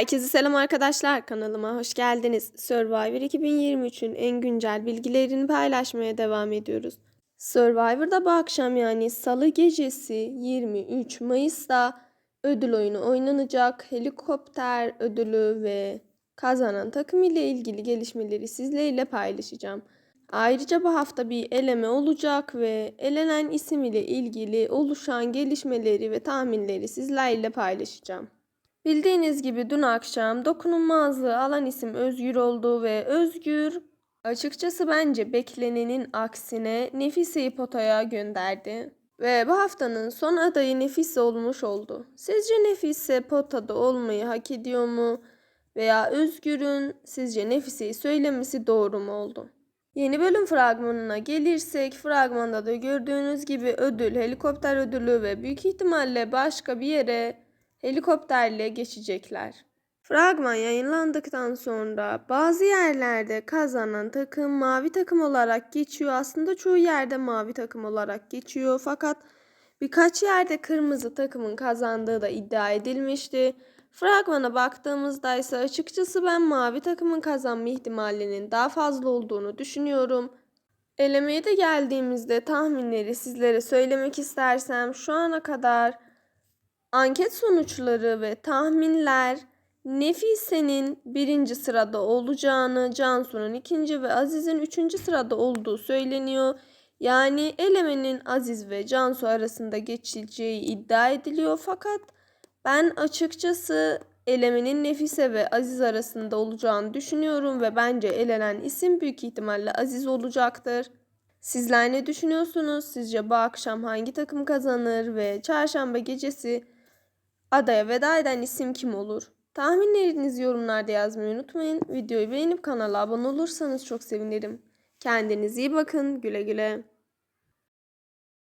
Herkese selam arkadaşlar. Kanalıma hoş geldiniz. Survivor 2023'ün en güncel bilgilerini paylaşmaya devam ediyoruz. Survivor'da bu akşam yani salı gecesi 23 Mayıs'ta ödül oyunu oynanacak. Helikopter ödülü ve kazanan takım ile ilgili gelişmeleri sizlerle paylaşacağım. Ayrıca bu hafta bir eleme olacak ve elenen isim ile ilgili oluşan gelişmeleri ve tahminleri sizlerle paylaşacağım. Bildiğiniz gibi dün akşam dokunulmazlığı alan isim Özgür oldu ve Özgür açıkçası bence beklenenin aksine Nefise'yi potaya gönderdi. Ve bu haftanın son adayı Nefise olmuş oldu. Sizce Nefise potada olmayı hak ediyor mu? Veya Özgür'ün sizce Nefise'yi söylemesi doğru mu oldu? Yeni bölüm fragmanına gelirsek fragmanda da gördüğünüz gibi ödül, helikopter ödülü ve büyük ihtimalle başka bir yere helikopterle geçecekler. Fragman yayınlandıktan sonra bazı yerlerde kazanan takım mavi takım olarak geçiyor. Aslında çoğu yerde mavi takım olarak geçiyor. Fakat birkaç yerde kırmızı takımın kazandığı da iddia edilmişti. Fragmana baktığımızda ise açıkçası ben mavi takımın kazanma ihtimalinin daha fazla olduğunu düşünüyorum. Elemeye de geldiğimizde tahminleri sizlere söylemek istersem şu ana kadar Anket sonuçları ve tahminler Nefise'nin birinci sırada olacağını, Cansu'nun ikinci ve Aziz'in üçüncü sırada olduğu söyleniyor. Yani elemenin Aziz ve Cansu arasında geçileceği iddia ediliyor. Fakat ben açıkçası elemenin Nefise ve Aziz arasında olacağını düşünüyorum ve bence elenen isim büyük ihtimalle Aziz olacaktır. Sizler ne düşünüyorsunuz? Sizce bu akşam hangi takım kazanır ve çarşamba gecesi adaya veda eden isim kim olur? Tahminlerinizi yorumlarda yazmayı unutmayın. Videoyu beğenip kanala abone olursanız çok sevinirim. Kendinize iyi bakın. Güle güle.